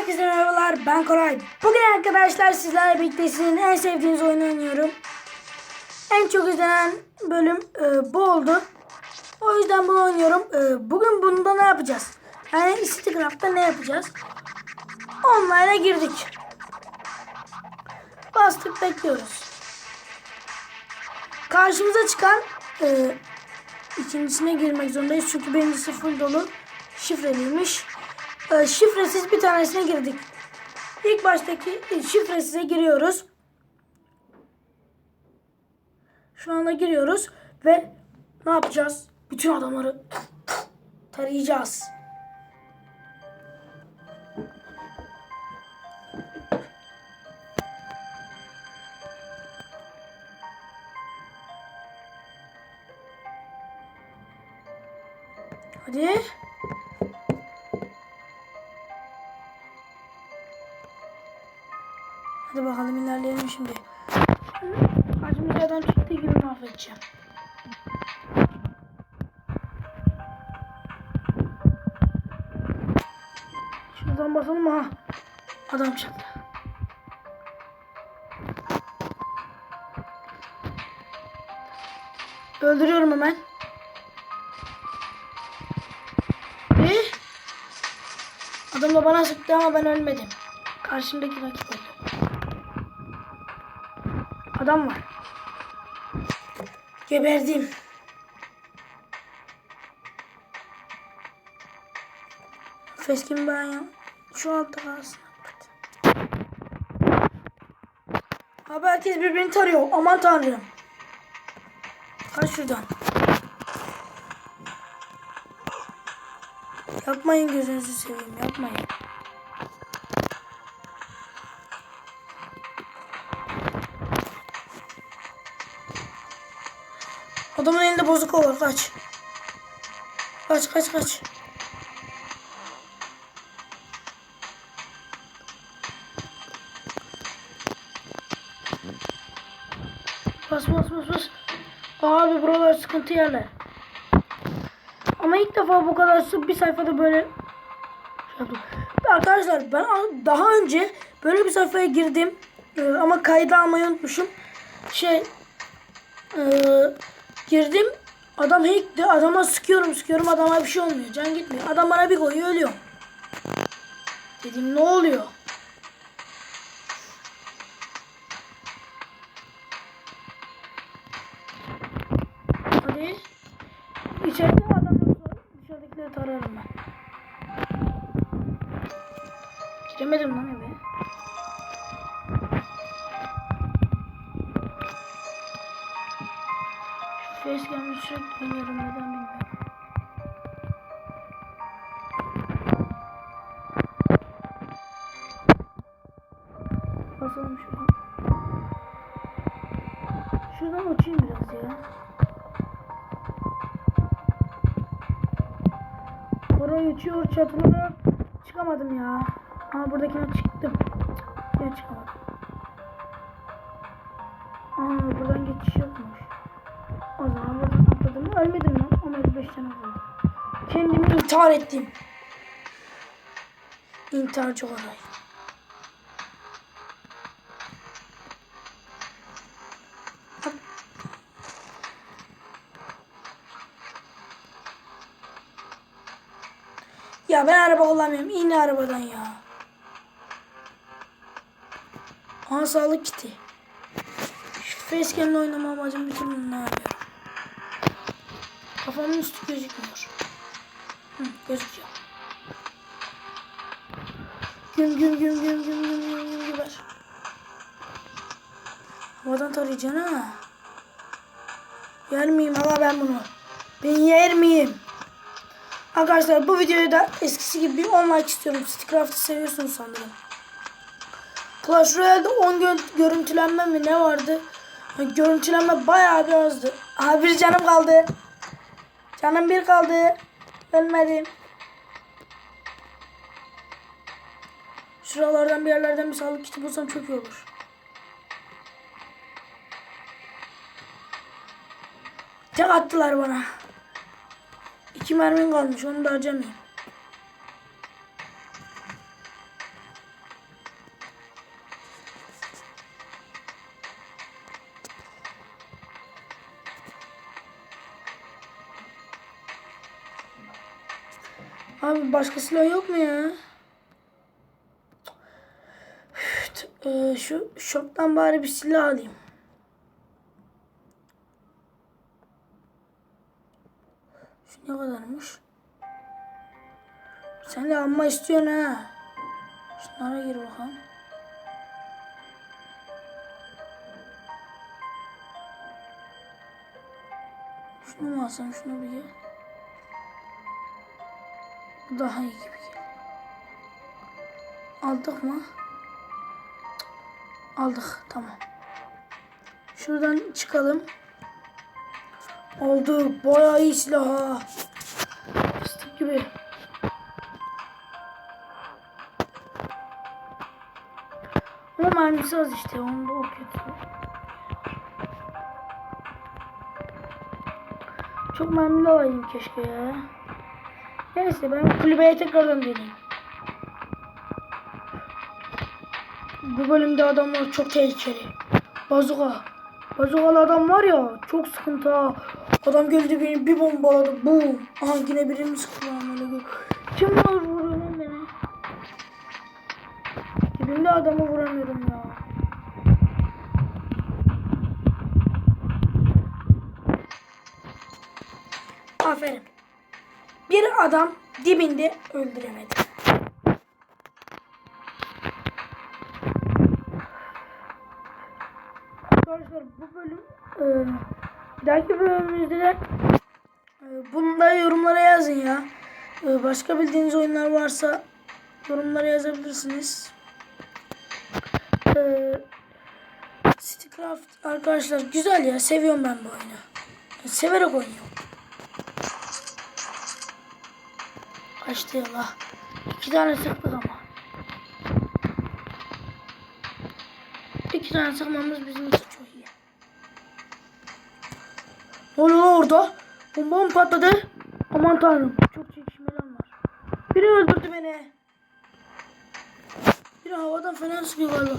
Herkese merhabalar ben Koray. Bugün arkadaşlar sizlerle birlikte sizin en sevdiğiniz oyunu oynuyorum. En çok izlenen bölüm e, bu oldu. O yüzden bunu oynuyorum. E, bugün bunda ne yapacağız? Yani Instagram'da ne yapacağız? Online'a girdik. Bastık bekliyoruz. Karşımıza çıkan e, ikincisine girmek zorundayız. Çünkü birincisi full dolu. Şifreliymiş. E, şifresiz bir tanesine girdik. İlk baştaki şifresize giriyoruz. Şu anda giriyoruz ve ne yapacağız? Bütün adamları tarayacağız. Hadi. Hadi bakalım ilerleyelim şimdi. Karşımıza adam çıktığı gibi mahvedeceğim. Şuradan basalım ha. Adam çıktı. Öldürüyorum hemen. Ne? Adam da bana sıktı ama ben ölmedim. Karşımdaki rakip öldü. Adam var. Geberdim. Feskin ben ya. Şu altta kalsın. Abi herkes birbirini tarıyor. Aman tanrım. Kaç şuradan. Yapmayın gözünüzü seveyim. Yapmayın. Adamın elinde bozuk var. Kaç. Kaç kaç kaç. Bas bas bas bas. Abi buralar sıkıntı yerler. Ama ilk defa bu kadar sık bir sayfada böyle şey. Arkadaşlar ben daha önce böyle bir sayfaya girdim. Ee, ama kaydı almayı unutmuşum. Şey ee, girdim. Adam hackti. Adama sıkıyorum sıkıyorum. Adama bir şey olmuyor. Can gitmiyor. Adam bana bir koyuyor ölüyor. Dedim ne oluyor? Hadi. İçeride adam yoksa dışarıdakileri tararım ben. Giremedim lan eve. Facecam'ı sürekli oynuyorum neden bilmiyorum. Basalım şuradan. Şuradan uçayım biraz ya. Oraya uçuyor çatılara. Çıkamadım ya. Ama buradakine çıktım. Ya çıkamadım. Aa buradan geçiş yokmuş. Zaman buradan atladım. Ölmedim lan. Ama 55 tane oldu. Kendimi intihar ettim. İntiharcı olay. Ya ben araba kullanmıyorum. İn arabadan ya. Aha sağlık kiti. Şu facecam'le oynama amacım türlü ne yapıyorum. Kafamın üstü gözükmüyor. Hı, gözüküyor. Güm güm güm güm güm güm güm güm geber. Havadan tarayacaksın ha. Yer miyim ama ben bunu? Ben yer miyim? Arkadaşlar bu videoyu da eskisi gibi bir 10 like istiyorum. Stickcraft'ı seviyorsunuz sanırım. Clash Royale'de 10 gö görüntülenme mi ne vardı? Görüntülenme bayağı bir azdı. Aha bir canım kaldı. Canım bir kaldı. Ölmedim. Şuralardan bir yerlerden bir sağlık kiti bulsam çok iyi olur. Tek attılar bana. İki mermim kalmış onu da harcamayayım. Abi başka silah yok mu ya? Üf, t- e, şu shop'tan bari bir silah alayım. Şu ne kadarmış? Sen de alma istiyorsun ha. Şunlara gir bakalım. Şunu mu alsam şunu bir gel. Bu daha iyi gibi geliyor. Aldık mı? Aldık tamam. Şuradan çıkalım. Aldık. Bayağı iyi silah ha. Fıstık gibi. Ama mermisi az işte. Onda o kötü. Çok mermili alayım keşke ya. Neyse ben kulübeye tekrardan deneyeyim. Bu bölümde adamlar çok tehlikeli. Bazuka. Bazukalı adam var ya çok sıkıntı ha. Adam geldi beni bir bombaladı. Boom. Aha yine birini gör. Kim var vuruyor beni? Dibimde adamı vuramıyorum ya. Aferin. Bir adam dibinde öldüremedi. Arkadaşlar bu bölüm e, bir dahaki bölümümüzde de e, bunu yorumlara yazın ya. E, başka bildiğiniz oyunlar varsa yorumlara yazabilirsiniz. E, Citycraft arkadaşlar güzel ya. Seviyorum ben bu oyunu. Severek oynuyorum. Kaçtı ya la. İki tane sıktık ama. İki tane sıkmamız bizim için çok iyi. Ne oluyor orada? Bomba mı patladı? Aman tanrım. Çok çekişmeli anlar. Biri öldürdü beni. Biri havadan falan sıkıyor galiba.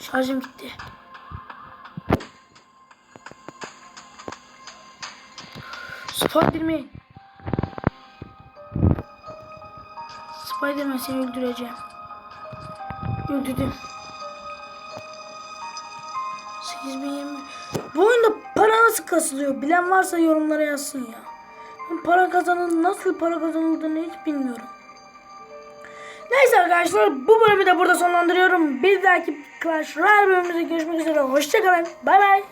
Şarjım gitti. Spiderman. Spiderman seni öldüreceğim. Öldürdüm. 8020. Bu oyunda para nasıl kasılıyor? Bilen varsa yorumlara yazsın ya. Ben para kazanın nasıl para kazanıldığını hiç bilmiyorum. Neyse arkadaşlar bu bölümü de burada sonlandırıyorum. Bir dahaki Clash Royale bölümümüzde görüşmek üzere. Hoşçakalın. Bay bay.